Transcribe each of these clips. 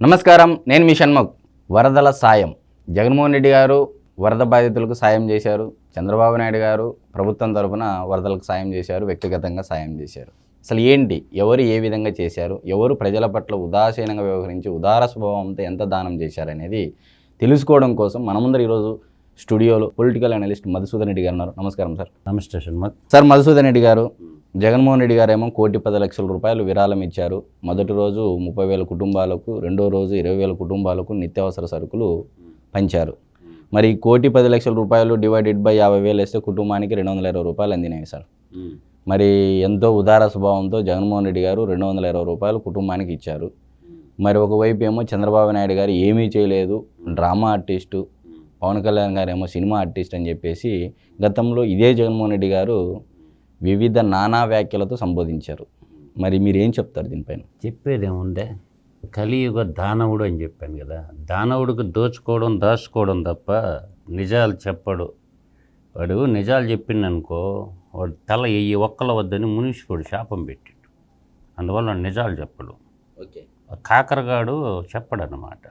నమస్కారం నేను మీ షణ్ముఖ్. వరదల సాయం. జగన్మోహన్ రెడ్డి గారు వరద బాధితులకు సాయం చేశారు. చంద్రబాబు నాయుడు గారు ప్రభుత్వం తరఫున వరదలకు సాయం చేశారు వ్యక్తిగతంగా సాయం చేశారు. అసలు ఏంటి? ఎవరు ఏ విధంగా చేశారు? ఎవరు ప్రజల పట్ల ఉదాసీనంగా వ్యవహరించి ఉదార స్వభావంతో ఎంత దానం చేశారనేది తెలుసుకోవడం కోసం మన ముందర ఈరోజు స్టూడియోలో పొలిటికల్ అనలిస్ట్ మధుసూదన్ రెడ్డి గారు ఉన్నారు. నమస్కారం సార్. నమస్తే షణ్ముఖ్ సార్ మధుసూదన్ రెడ్డి గారు జగన్మోహన్ రెడ్డి గారు ఏమో కోటి పది లక్షల రూపాయలు విరాళం ఇచ్చారు. మొదటి రోజు ముప్పై వేల కుటుంబాలకు రెండో రోజు ఇరవై వేల కుటుంబాలకు నిత్యావసర సరుకులు పంచారు. మరి కోటి పది లక్షల రూపాయలు డివైడెడ్ బై యాభై వేలు వేస్తే కుటుంబానికి రెండు వందల ఇరవై రూపాయలు అందినాయి సార్. మరి ఎంతో ఉదార స్వభావంతో జగన్మోహన్ రెడ్డి గారు రెండు వందల ఇరవై రూపాయలు కుటుంబానికి ఇచ్చారు. మరి ఒకవైపు ఏమో చంద్రబాబు నాయుడు గారు ఏమీ చేయలేదు. డ్రామా ఆర్టిస్టు పవన్ కళ్యాణ్ గారు ఏమో సినిమా ఆర్టిస్ట్ అని చెప్పేసి గతంలో ఇదే జగన్మోహన్ రెడ్డి గారు వివిధ నానా వ్యాఖ్యలతో సంబోధించారు. మరి మీరు ఏం చెప్తారు దీనిపైన? చెప్పేది ఏముందే? కలియుగ దానవుడు అని చెప్పాను కదా. దానవుడికి దోచుకోవడం దాచుకోవడం తప్ప నిజాలు చెప్పడు. వాడు నిజాలు చెప్పిండనుకో వాడు తల ఎయ్యి ఒక్కల వద్దని మునిసిపోడు శాపం పెట్టిండు. అందువల్ల నిజాలు చెప్పడు. ఓకే. కాకరగాడు చెప్పడన్నమాట.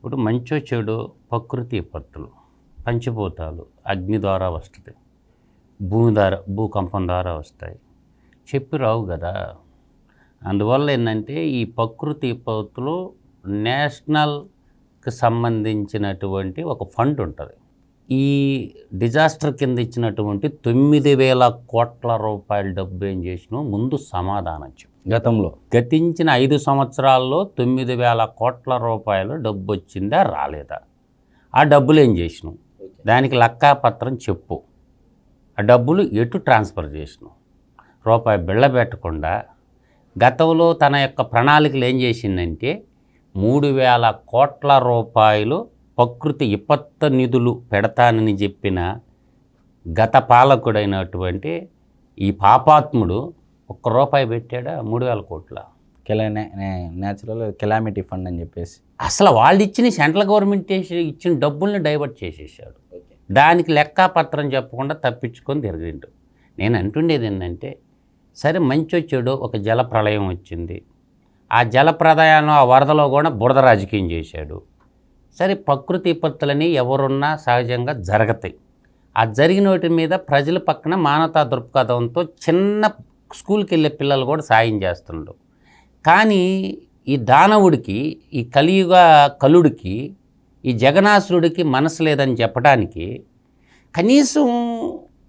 ఇప్పుడు మంచో చెడు ప్రకృతి విపత్తులు పంచభూతాలు అగ్ని ద్వారా వస్తుంది భూమి ద్వారా భూకంపం ద్వారా వస్తాయి. చెప్పి రావు కదా. అందువల్ల ఏంటంటే ఈ ప్రకృతి విపత్తులు నేషనల్కి సంబంధించినటువంటి ఒక ఫండ్ ఉంటుంది. ఈ డిజాస్టర్ కింద ఇచ్చినటువంటి తొమ్మిది వేల కోట్ల రూపాయల డబ్బు ఏం చేసినావు ముందు సమాధానం చెప్పు. గతంలో? గతించిన ఐదు సంవత్సరాల్లో తొమ్మిది వేల కోట్ల రూపాయలు డబ్బు వచ్చిందా రాలేదా? ఆ డబ్బులు ఏం చేసినావు? దానికి లక్కాపత్రం చెప్పు. ఆ డబ్బులు ఎటు ట్రాన్స్ఫర్ చేసినావు? రూపాయి బిళ్ళ పెట్టకుండా గతంలో తన యొక్క ప్రణాళికలు ఏం చేసిందంటే మూడు వేల కోట్ల రూపాయలు ప్రకృతి విపత్తు నిధులు పెడతానని చెప్పిన గత పాలకుడైనటువంటి ఈ పాపాత్ముడు ఒక్క రూపాయి పెట్టాడా? మూడు వేల కోట్ల. కెలా న్యాచురల్ కెలామిటీ ఫండ్ అని చెప్పేసి. అసలు వాళ్ళు ఇచ్చిన సెంట్రల్ గవర్నమెంట్ ఇచ్చిన డబ్బుల్ని డైవర్ట్ చేసేసాడు. దానికి లెక్కాపత్రం చెప్పకుండా తప్పించుకొని తిరిగిండు. నేను అంటుండేది ఏంటంటే సరే మంచి వచ్చాడు ఒక జల ప్రళయం వచ్చింది. ఆ జల ప్రళయంలో ఆ వరదలో కూడా బురద రాజకీయం చేశాడు. సరే ప్రకృతి విపత్తులని ఎవరున్నా సహజంగా జరగతాయి. ఆ జరిగిన వాటి మీద ప్రజల పక్కన మానవతా దృక్పథంతో చిన్న స్కూల్కి వెళ్ళే పిల్లలు కూడా సాయం చేస్తుండ్రు. కానీ ఈ దానవుడికి ఈ కలియుగ కలుడికి ఈ జగనాసురుడికి మనసు లేదని చెప్పడానికి కనీసం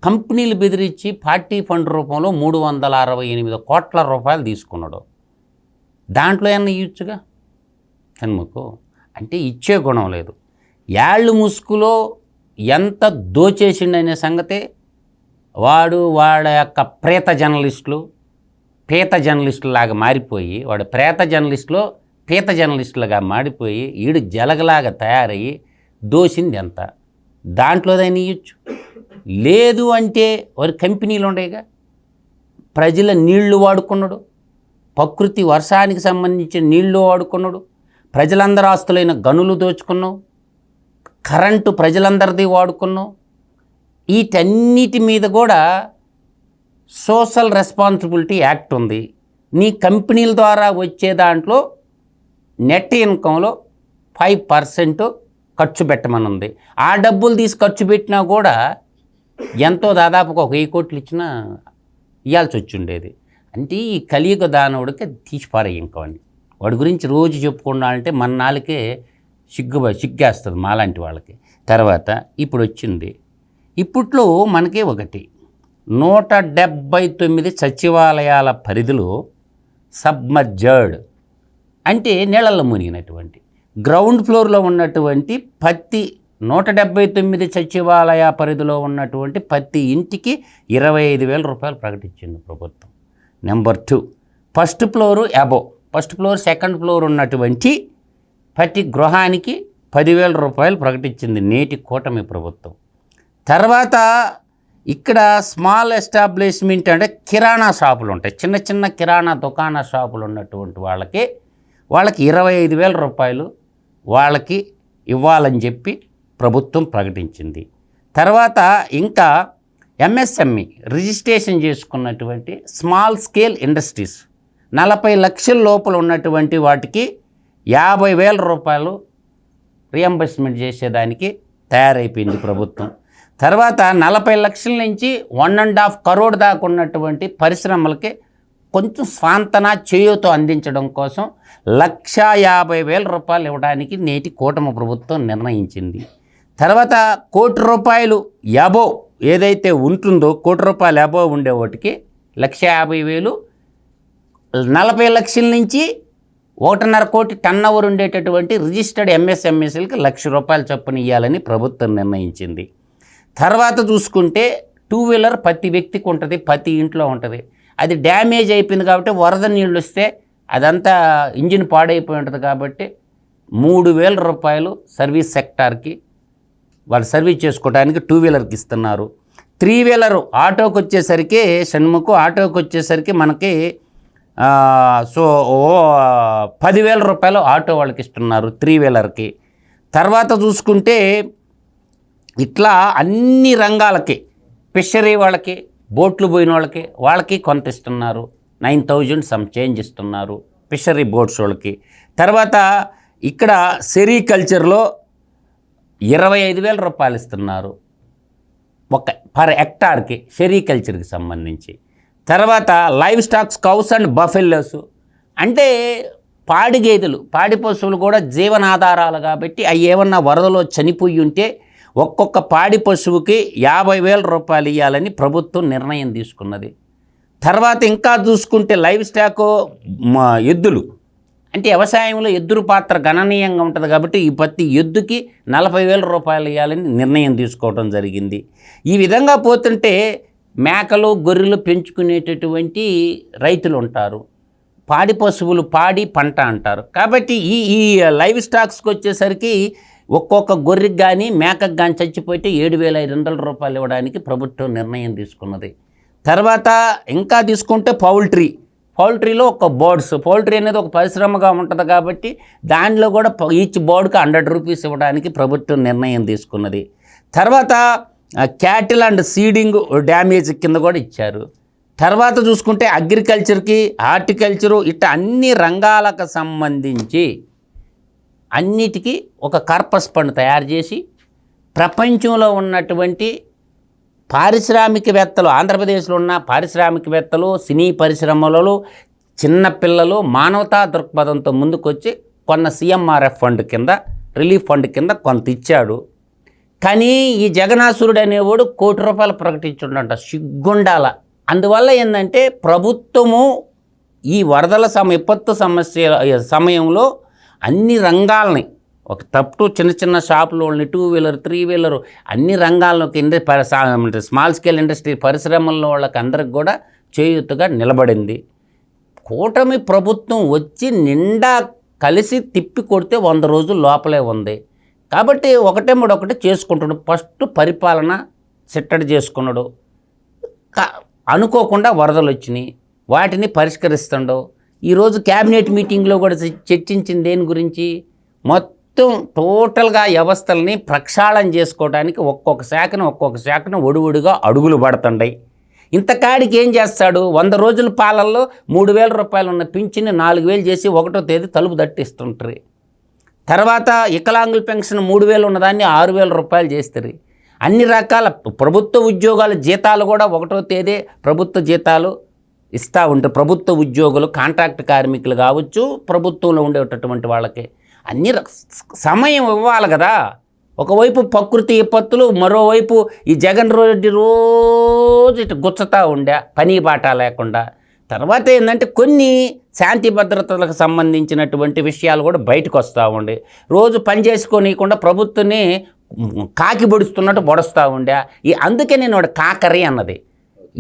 కంపెనీలు బెదిరించి పార్టీ ఫండ్ రూపంలో మూడు వందల అరవై ఎనిమిది కోట్ల రూపాయలు తీసుకున్నాడు. దాంట్లో ఏమన్నా ఇవ్వచ్చుగా కనుమకు అంటే ఇచ్చే గుణం లేదు. యాళ్ళు ముసుగులో ఎంత దోచేసిండనే సంగతే వాడు వాడ యొక్క ప్రేత జర్నలిస్టులు పీత జర్నలిస్టులాగా మారిపోయి వాడు ప్రేత జర్నలిస్టులో పీత జర్నలిస్టులుగా మారిపోయి ఈడు జలగలాగా తయారయ్యి దోసింది ఎంత దాంట్లోదైనా ఇయ్యచ్చు లేదు అంటే వారి కంపెనీలు ఉండేగా. ప్రజల నీళ్ళు వాడుకున్నాడు. ప్రకృతి వర్షానికి సంబంధించిన నీళ్ళు వాడుకున్నాడు. ప్రజలందరి ఆస్తులైన గనులు దోచుకున్నావు కరెంటు ప్రజలందరిది వాడుకున్నావు. వీటన్నిటి మీద కూడా సోషల్ రెస్పాన్సిబిలిటీ యాక్ట్ ఉంది. నీ కంపెనీల ద్వారా వచ్చే దాంట్లో నెట్ ఇన్కంలో ఫైవ్ పర్సెంట్ ఖర్చు పెట్టమని ఉంది ఆ డబ్బులు తీసి ఖర్చు పెట్టినా కూడా ఎంతో దాదాపుగా ఒక వెయ్యి కోట్లు ఇచ్చినా ఇవ్వాల్సి వచ్చి ఉండేది. అంటే ఈ కలియుగ దానవుడికి తీసి అని వాడి గురించి రోజు చెప్పుకున్నాడంటే మన నాలుకే సిగ్గు సిగ్గేస్తుంది మాలాంటి వాళ్ళకి. తర్వాత ఇప్పుడు వచ్చింది. ఇప్పట్లో మనకే ఒకటి. నూట డెబ్భై తొమ్మిది సచివాలయాల పరిధిలో సబ్మర్జర్డ్ అంటే నీళ్ళల్లో మునిగినటువంటి గ్రౌండ్ ఫ్లోర్లో ఉన్నటువంటి పత్తి నూట డెబ్బై తొమ్మిది సచివాలయ పరిధిలో ఉన్నటువంటి ప్రతి ఇంటికి ఇరవై ఐదు వేల రూపాయలు ప్రకటించింది ప్రభుత్వం. Number two. ఫస్ట్ ఫ్లోరు అబో ఫస్ట్ ఫ్లోర్ సెకండ్ ఫ్లోర్ ఉన్నటువంటి ప్రతి గృహానికి పదివేల రూపాయలు ప్రకటించింది నేటి కూటమి ప్రభుత్వం. తర్వాత ఇక్కడ స్మాల్ ఎస్టాబ్లిష్మెంట్ అంటే కిరాణా షాపులు ఉంటాయి. చిన్న చిన్న కిరాణా దుకాణా షాపులు ఉన్నటువంటి వాళ్ళకి వాళ్ళకి ఇరవై ఐదు వేల రూపాయలు వాళ్ళకి ఇవ్వాలని చెప్పి ప్రభుత్వం ప్రకటించింది. తర్వాత ఇంకా ఎంఎస్ఎంఈ రిజిస్ట్రేషన్ చేసుకున్నటువంటి స్మాల్ స్కేల్ ఇండస్ట్రీస్ నలభై లక్షల లోపల ఉన్నటువంటి వాటికి యాభై వేల రూపాయలు రియంబర్స్మెంట్ చేసేదానికి తయారైపోయింది ప్రభుత్వం. తర్వాత నలభై లక్షల నుంచి వన్ అండ్ హాఫ్ కరోడ్ దాకా ఉన్నటువంటి పరిశ్రమలకి కొంచెం స్వాంతన చేయూతో అందించడం కోసం లక్షా యాభై వేల రూపాయలు ఇవ్వడానికి నేటి కూటమి ప్రభుత్వం నిర్ణయించింది. తర్వాత కోటి రూపాయలు యాబో ఏదైతే ఉంటుందో కోటి రూపాయలు యాబో ఉండే వాటికి లక్ష యాభై వేలు నలభై లక్షల నుంచి ఒకటిన్నర కోటి టన్ అవర్ ఉండేటటువంటి రిజిస్టర్డ్ ఎంఎస్ఎంఎస్ఎల్కి లక్ష రూపాయలు చొప్పున ఇవ్వాలని ప్రభుత్వం నిర్ణయించింది. తర్వాత చూసుకుంటే టూ వీలర్ ప్రతి వ్యక్తికి ఉంటుంది ప్రతి ఇంట్లో ఉంటుంది. అది డ్యామేజ్ అయిపోయింది కాబట్టి వరద నీళ్ళు వస్తే అదంతా ఇంజిన్ పాడైపోయి ఉంటుంది కాబట్టి మూడు వేల రూపాయలు సర్వీస్ సెక్టార్కి వాళ్ళు సర్వీస్ చేసుకోవడానికి టూ వీలర్కి ఇస్తున్నారు. త్రీ వీలర్ ఆటోకి వచ్చేసరికి షణ్ముఖు ఆటోకి వచ్చేసరికి మనకి సో ఓ పదివేల రూపాయలు ఆటో వాళ్ళకి ఇస్తున్నారు త్రీ వీలర్కి తర్వాత చూసుకుంటే ఇట్లా అన్ని రంగాలకి ఫిషరీ వాళ్ళకి బోట్లు పోయిన వాళ్ళకి వాళ్ళకి కొంత ఇస్తున్నారు. నైన్ థౌజండ్ సమ్ చేంజ్ ఇస్తున్నారు ఫిషరీ బోట్స్ వాళ్ళకి. తర్వాత ఇక్కడ సెరికల్చర్లో ఇరవై ఐదు వేల రూపాయలు ఇస్తున్నారు. ఒక పర్ హెక్టార్కి సెరికల్చర్కి సంబంధించి. తర్వాత live stocks cows and buffaloes అంటే పాడి గేదెలు పాడి పశువులు కూడా జీవనాధారాలు కాబట్టి అవి ఏమన్నా వరదలో చనిపోయి ఉంటే ఒక్కొక్క పాడి పశువుకి యాభై వేల రూపాయలు ఇవ్వాలని ప్రభుత్వం నిర్ణయం తీసుకున్నది. తర్వాత ఇంకా చూసుకుంటే లైవ్ స్టాక్ ఎద్దులు. అంటే వ్యవసాయంలో ఎద్దుల పాత్ర గణనీయంగా ఉంటుంది కాబట్టి ఈ ప్రతి ఎద్దుకి నలభై వేల రూపాయలు ఇవ్వాలని నిర్ణయం తీసుకోవడం జరిగింది. ఈ విధంగా పోతుంటే మేకలు గొర్రెలు పెంచుకునేటటువంటి రైతులు ఉంటారు పాడి పశువులు పాడి పంట అంటారు. కాబట్టి ఈ ఈ లైవ్ స్టాక్స్కి వచ్చేసరికి ఒక్కొక్క గొర్రెకి కానీ మేకకు కానీ చచ్చిపోతే ఏడు వేల ఐదు వందల రూపాయలు ఇవ్వడానికి ప్రభుత్వం నిర్ణయం తీసుకున్నది. తర్వాత ఇంకా తీసుకుంటే పౌల్ట్రీ. పౌల్ట్రీలో ఒక బర్డ్స్. పౌల్ట్రీ అనేది ఒక పరిశ్రమగా ఉంటుంది కాబట్టి దానిలో కూడా ఈచ్ బర్డ్కి హండ్రెడ్ రూపీస్ ఇవ్వడానికి ప్రభుత్వం నిర్ణయం తీసుకున్నది. తర్వాత క్యాటిల్ అండ్ సీడింగ్ డ్యామేజ్ కింద కూడా ఇచ్చారు. తర్వాత చూసుకుంటే అగ్రికల్చర్కి హార్టికల్చరు ఇట్ట అన్ని రంగాలకు సంబంధించి అన్నిటికీ ఒక కార్పస్ ఫండ్ తయారు చేసి ప్రపంచంలో ఉన్నటువంటి పారిశ్రామికవేత్తలు ఆంధ్రప్రదేశ్లో ఉన్న పారిశ్రామికవేత్తలు సినీ పరిశ్రమలలో చిన్నపిల్లలు మానవతా దృక్పథంతో ముందుకొచ్చి కొన్న సీఎంఆర్ఎఫ్ ఫండ్ కింద రిలీఫ్ ఫండ్ కింద కొంత ఇచ్చాడు. కానీ ఈ జగనాసురుడు అనేవాడు కోటి రూపాయలు ప్రకటించుండంట సిగ్గుండాల. అందువల్ల ఏంటంటే ప్రభుత్వము ఈ వరదల సమ విపత్తు సమస్య సమయంలో అన్ని రంగాలని ఒక తప్పు చిన్న చిన్న షాపులు టూ వీలర్ త్రీ వీలర్ అన్ని రంగాల్లోకి ఇండస్ట్రీ స్మాల్ స్కేల్ ఇండస్ట్రీ పరిశ్రమల్లో వాళ్ళకి అందరికి కూడా చేయూతగా నిలబడింది. కూటమి ప్రభుత్వం వచ్చి నిండా కలిసి తిప్పి కొడితే వంద రోజులు లోపలే ఉంది. కాబట్టి ఒకటే మూడు ఒకటి చేసుకుంటున్నాడు. ఫస్ట్ పరిపాలన సిట్టడి చేసుకున్నాడు. అనుకోకుండా వరదలు వచ్చినాయి. వాటిని పరిష్కరిస్తుండో. ఈరోజు క్యాబినెట్ మీటింగ్లో కూడా చర్చించింది దేని గురించి? మొత్తం టోటల్గా వ్యవస్థల్ని ప్రక్షాళన చేసుకోవడానికి ఒక్కొక్క శాఖను ఒక్కొక్క శాఖను ఒడివుడిగా అడుగులు పడుతుండయి. ఇంతకాడికి ఏం చేస్తాడు? వంద రోజుల పాలల్లో మూడు వేల రూపాయలు ఉన్న పింఛని నాలుగు వేలు చేసి ఒకటో తేదీ తలుపు తట్టిస్తుంటారు. తర్వాత వికలాంగుల పెన్షన్ మూడు వేలు ఉన్నదాన్ని ఆరు వేల రూపాయలు చేస్తారు. అన్ని రకాల ప్రభుత్వ ఉద్యోగాల జీతాలు కూడా ఒకటో తేదీ ప్రభుత్వ జీతాలు ఇస్తూ ఉంటారు ప్రభుత్వ ఉద్యోగులు కాంట్రాక్ట్ కార్మికులు కావచ్చు ప్రభుత్వంలో ఉండేటటువంటి వాళ్ళకి అన్ని సమయం ఇవ్వాలి కదా. ఒకవైపు ప్రకృతి విపత్తులు మరోవైపు ఈ జగన్ రెడ్డి రోజు ఇటు గుచ్చతా ఉండే పని బాట లేకుండా. తర్వాత ఏంటంటే కొన్ని శాంతి భద్రతలకు సంబంధించినటువంటి విషయాలు కూడా బయటకు వస్తూ ఉండే. రోజు పని చేసుకోనీయకుండా ప్రభుత్వాన్ని కాకి పొడుస్తున్నట్టు పొడుస్తూ ఉండే. ఈ అందుకే నేను వాడు కాకరి అన్నది.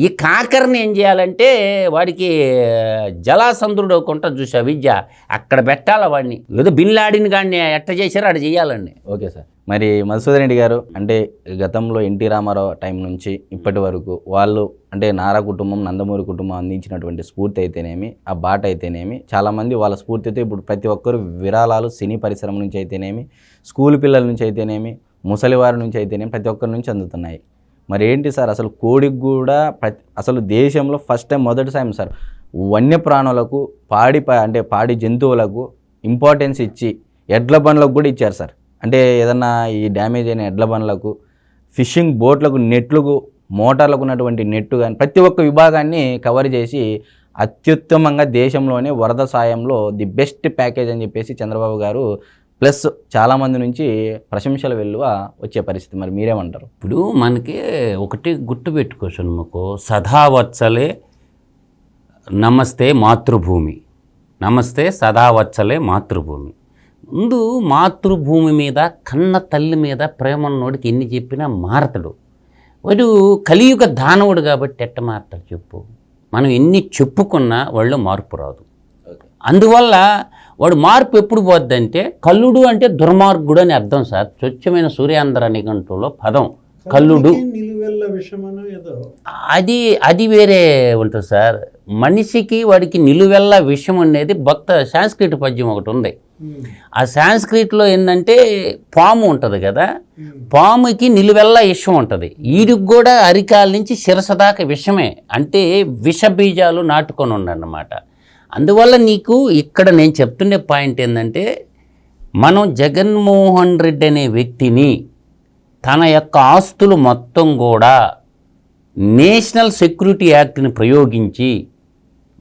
ఈ కాకరిని ఏం చేయాలంటే వాడికి జలాసంద్రుడు కొంట చూసా విద్య? అక్కడ పెట్టాలి వాడిని? ఏదో బిన్లాడిని కానీ ఎట్ట చేశారో అక్కడ చేయాలండి. Okay sir. మరి మధుసూదన్ రెడ్డి గారు అంటే గతంలో ఎన్టీ రామారావు టైం నుంచి ఇప్పటి వరకు వాళ్ళు అంటే నారా కుటుంబం నందమూరి కుటుంబం అందించినటువంటి స్ఫూర్తి అయితేనేమి ఆ బాట అయితేనేమి చాలామంది వాళ్ళ స్ఫూర్తితో ఇప్పుడు ప్రతి ఒక్కరు విరాళాలు సినీ పరిశ్రమ నుంచి అయితేనేమి స్కూల్ పిల్లల నుంచి అయితేనేమి ముసలివారి నుంచి అయితేనేమి ప్రతి ఒక్కరి నుంచి అందుతున్నాయి. మరి ఏంటి సార్ అసలు కోడికి కూడా ప్రతి అసలు దేశంలో ఫస్ట్ టైం మొదటి సార్ వన్యప్రాణులకు పాడి అంటే పాడి జంతువులకు ఇంపార్టెన్స్ ఇచ్చి ఎడ్ల బండ్లకు కూడా ఇచ్చారు సార్. అంటే ఏదన్నా ఈ డ్యామేజ్ అయిన ఎడ్ల బండ్లకు ఫిషింగ్ బోట్లకు నెట్లకు మోటార్లకు ఉన్నటువంటి నెట్టు కానీ ప్రతి ఒక్క విభాగాన్ని కవర్ చేసి అత్యుత్తమంగా దేశంలోనే వరద సాయంలో ది బెస్ట్ ప్యాకేజ్ అని చెప్పేసి చంద్రబాబు గారు ప్లస్ చాలామంది నుంచి ప్రశంసల వెల్లువ వచ్చే పరిస్థితి. మరి మీరేమంటారు? ఇప్పుడు మనకి ఒకటి గుర్తు పెట్టుకోవచ్చు షణ్ముఖు సదావత్సలే నమస్తే మాతృభూమి. నమస్తే సదావత్సలే మాతృభూమి. ముందు మాతృభూమి మీద కన్న తల్లి మీద ప్రేమ ఉన్నోడికి ఎన్ని చెప్పినా మారతడు. వాడు కలియుగ దానవుడు కాబట్టి ఎట్ట మారతాడు చెప్పు. మనం ఎన్ని చెప్పుకున్నా వాళ్ళు మార్పు రాదు. అందువల్ల వాడు మార్పు ఎప్పుడు పోద్దంటే కల్లుడు అంటే దుర్మార్గుడు అని అర్థం సార్. స్వచ్ఛమైన సూర్యాంధ్ర నిఘంటులో పదం కల్లుడు. నిలువెల్ల విషమను ఏదో. అది అది వేరే ఉంటుంది సార్. మనిషికి వాడికి నిలువెల్ల విషయం అనేది భక్త సాంస్క్రిట్ పద్యం ఒకటి ఉంది. ఆ సాంస్క్రిట్లో ఏంటంటే పాము ఉంటుంది కదా పాముకి నిలువెల్ల విషం ఉంటుంది. వీడికి కూడా అరికాల నుంచి శిరస దాకా విషమే. అంటే విష బీజాలు నాటుకొని ఉండన్నమాట అందువల్ల నీకు ఇక్కడ నేను చెప్తుండే పాయింట్ ఏంటంటే మనం జగన్మోహన్ రెడ్డి అనే వ్యక్తిని తన యొక్క ఆస్తులు మొత్తం కూడా నేషనల్ సెక్యూరిటీ యాక్ట్ని ప్రయోగించి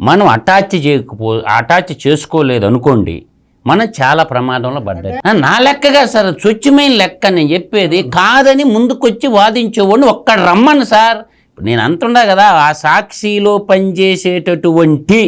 మనం అటాచ్ చేయకపో అటాచ్ చేసుకోలేదు అనుకోండి మనం చాలా ప్రమాదంలో పడ్డాయి నా లెక్కగా సార్ స్వచ్ఛమైన లెక్క నేను చెప్పేది కాదని ముందుకొచ్చి వాదించేవాడిని ఒక్కడ రమ్మను సార్. నేను అంటుండా కదా ఆ సాక్షిలో పనిచేసేటటువంటి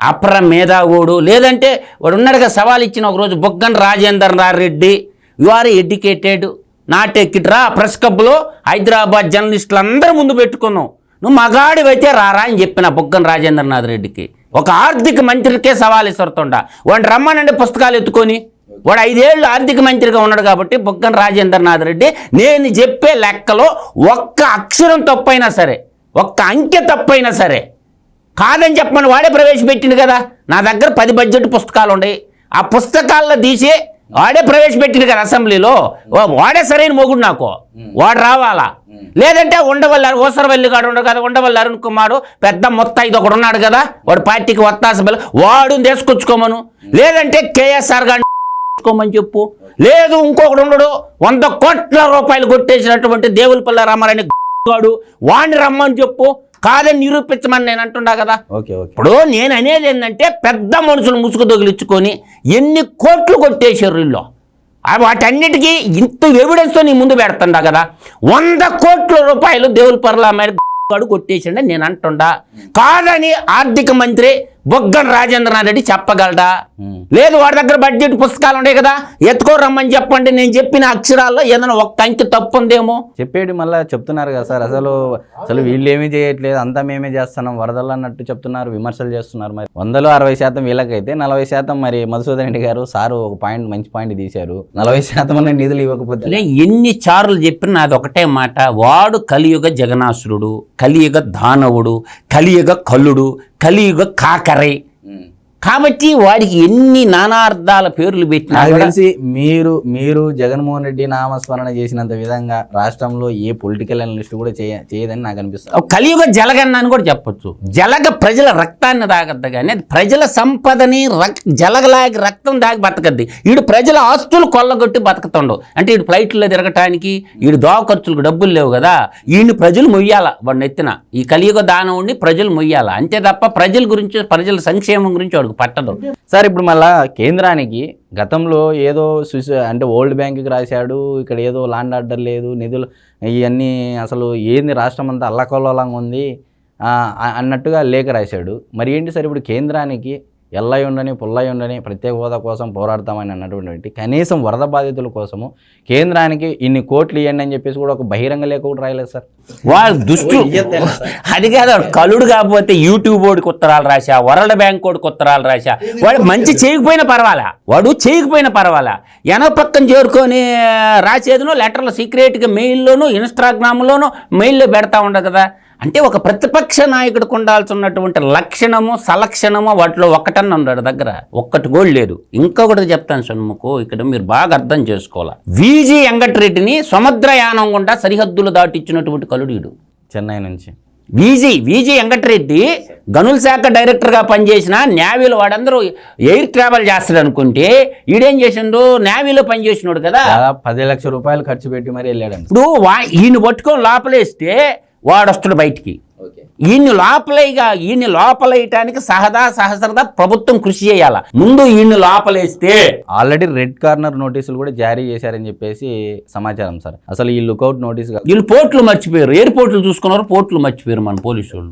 అప్ర మేధావుడు లేదంటే వాడు ఉన్నాడుగా సవాల్ ఇచ్చిన ఒకరోజు Buggana Rajender Reddy you are educated not ఎక్కిట్రా press క్లబ్లో హైదరాబాద్ జర్నలిస్టులు అందరూ ముందు పెట్టుకున్నావు నువ్వు మగాడివైతే రారా అని చెప్పిన బుగ్గన రాజేంద్రనాథ్ రెడ్డికి. ఒక ఆర్థిక మంత్రికే సవాల్ ఇస్తుండ వాడిని రమ్మనండి పుస్తకాలు ఎత్తుకొని. వాడు ఐదేళ్ళు ఆర్థిక మంత్రిగా ఉన్నాడు కాబట్టి బుగ్గన రాజేంద్రనాథ్ రెడ్డి నేను చెప్పే లెక్కలో ఒక్క అక్షరం తప్పైనా సరే ఒక్క అంకె తప్పైనా సరే కాదని చెప్పమని వాడే ప్రవేశపెట్టింది కదా. నా దగ్గర పది బడ్జెట్ పుస్తకాలు ఉన్నాయి ఆ పుస్తకాల్లో తీసి వాడే ప్రవేశపెట్టింది కదా అసెంబ్లీలో. వాడే సరైన మొగుడు నాకు. వాడు రావాలా? లేదంటే ఉండవల్లి ఓసరవల్లి గాడు ఉండడు కదా ఉండవల్లి అరుణ్ కుమారు పెద్ద మొత్తం ఇది ఒకడు ఉన్నాడు కదా వాడు పార్టీకి ఒత్తాస బల వాడు తీసుకొచ్చుకోమను. లేదంటే కేఎస్ఆర్ గారిని తీసుకోమని చెప్పు. లేదు ఇంకొకడు ఉండడు. వంద కోట్ల రూపాయలు కొట్టేసినటువంటి దేవులపల్లి రామారాయణ గాడు వాడిని రమ్మని చెప్పు. కాదని నిరూపించమని నేను అంటుండా కదా. Okay okay. ఇప్పుడు నేను అనేది ఏంటంటే పెద్ద మనుషులు ముసుగు దొగిలించుకొని ఎన్ని కోట్లు కొట్టేశారు వీళ్ళు? వాటన్నిటికీ ఇంత ఎవిడెన్స్తో నీ ముందు పెడుతుండా కదా. వంద కోట్ల రూపాయలు దేవుల పర్ల గాడు కొట్టేసిండే నేను అంటుండా. కాదని ఆర్థిక మంత్రి బొగ్గన రాజేంద్రనాథ్ రెడ్డి చెప్పగలడా. లేదు వాడి దగ్గర బడ్జెట్ పుస్తకాలు ఉన్నాయి కదా? ఎత్తుకో రమ్మని చెప్పండి నేను చెప్పిన అక్షరాల్లో ఏదైనా ఒక్క అంకి తప్పు ఉందేమో? చెప్పేది మళ్ళీ చెప్తున్నారు కదా సార్ అసలు అసలు వీళ్ళు ఏమీ చేయట్లేదు అంతా మేమే చేస్తున్నాం వరదలు అన్నట్టు చెప్తున్నారు విమర్శలు చేస్తున్నారు మరి. వందలో అరవై శాతం వీళ్ళకైతే నలభై శాతం మరి మధుసూదన్ రెడ్డి గారు సారు ఒక పాయింట్ మంచి పాయింట్ తీశారు. నలభై శాతం అన్న నిధులు ఇవ్వకపోతే ఎన్ని చారులు చెప్పినా నాది ఒకటే మాట. వాడు కలియుగ జగనాసురుడు కలియుగ దానవుడు కలియుగ కల్లుడు కలియుగ కాకరే. కాబట్టి వాడికి ఎన్ని నానార్థాల పేర్లు పెట్టినా తెలిసి మీరు మీరు జగన్మోహన్ రెడ్డి నామస్మరణ చేసినంత విధంగా రాష్ట్రంలో ఏ పొలిటికల్ అనలిస్ట్ కూడా చేయ చేయదని నాకు అనిపిస్తుంది. కలియుగ జలగన్న అని కూడా చెప్పొచ్చు. జలగ ప్రజల రక్తాన్ని తాగద్దు కానీ అది ప్రజల సంపదని రక్ జలగలాగి రక్తం దాగి బతకద్ది. వీడు ప్రజల ఆస్తులు కొల్లగొట్టి బతుకుతుండు. అంటే వీడు ఫ్లైట్లో తిరగటానికి వీడు దోవ ఖర్చులకు డబ్బులు లేవు కదా వీడిని ప్రజలు మొయ్యాల వాడిని ఎత్తిన. ఈ కలియుగ దానవుడిని ప్రజలు మొయ్యాల. అంతే తప్ప ప్రజల గురించి ప్రజల సంక్షేమం గురించి వాడికి పట్టదు. సార్ ఇప్పుడు మళ్ళా కేంద్రానికి గతంలో ఏదో అంటే ఓల్డ్ బ్యాంకుకి రాశాడు ఇక్కడ ఏదో ల్యాండ్ ఆర్డర్ లేదు నిధులు ఇవన్నీ అసలు ఏంది రాష్ట్రం అంతా అల్లకల్లోలంగా ఉంది అన్నట్టుగా లేఖ రాశాడు. మరి ఏంటి సార్ ఇప్పుడు కేంద్రానికి ఎల్లై ఉండని పుల్లై ఉండని ప్రత్యేక హోదా కోసం పోరాడతామని అన్నటువంటి కనీసం వరద బాధితుల కోసము కేంద్రానికి ఇన్ని కోట్లు ఇవ్వండి అని చెప్పేసి కూడా ఒక బహిరంగ లేఖ కూడా రాయలేదు సార్. వాడు దుష్టు. అది కాదు కలుడు కాకపోతే యూట్యూబ్ వాడికి ఉత్తరాలు రాశా వరల్డ్ బ్యాంక్ వాడికి ఉత్తరాలు రాశా. వాడు మంచి చేయకపోయినా పర్వాలా? వాడు చేయకపోయినా పర్వాలా? వెనక పక్కన చేరుకొని రాసేదినో లెటర్లు సీక్రెట్గా మెయిల్లోనూ ఇన్స్టాగ్రామ్లోనూ మెయిల్లో పెడతా ఉండదు కదా. అంటే ఒక ప్రతిపక్ష నాయకుడికి ఉండాల్సినటువంటి లక్షణము సలక్షణము వాటిలో ఒక్కటన్న ఉన్నాడు దగ్గర. ఒక్కటి కూడా లేదు. ఇంకొకటి చెప్తాను షణ్ముఖు ఇక్కడ మీరు బాగా అర్థం చేసుకోవాలి. వీజీ వెంకటరెడ్డిని సముద్రయానం గుండా సరిహద్దులు దాటిచ్చినటువంటి కలుడీడు చెన్నై నుంచి. వీజీ వీజీ వెంకటరెడ్డి గనుల శాఖ డైరెక్టర్గా పనిచేసిన నేవీలో వాడందరూ ఎయిర్ ట్రావెల్ చేస్తాడు అనుకుంటే ఈడేం చేసిండు? నేవీలో పనిచేసినాడు కదా. పది లక్షల రూపాయలు ఖర్చు పెట్టి మరీ వెళ్ళాడండి ఇప్పుడు వా ఈయన పట్టుకొని లోపలేస్తే వాడు వస్తాడు బయటికి ఈయన్ని లోపలేగా ఈయన్ని లోపలేయటానికి సహదా సహస్రదా ప్రభుత్వం కృషి చేయాల. ముందు ఈయన్ని లోపలేస్తే. ఆల్రెడీ రెడ్ కార్నర్ నోటీసులు కూడా జారీ చేశారని చెప్పేసి సమాచారం సార్. అసలు ఈ లుకౌట్ నోటీస్ వీళ్ళు పోర్ట్లు మర్చిపోయారు. ఎయిర్పోర్ట్లు చూసుకున్నారు పోర్ట్లు మర్చిపోయారు మన పోలీసు వాళ్ళు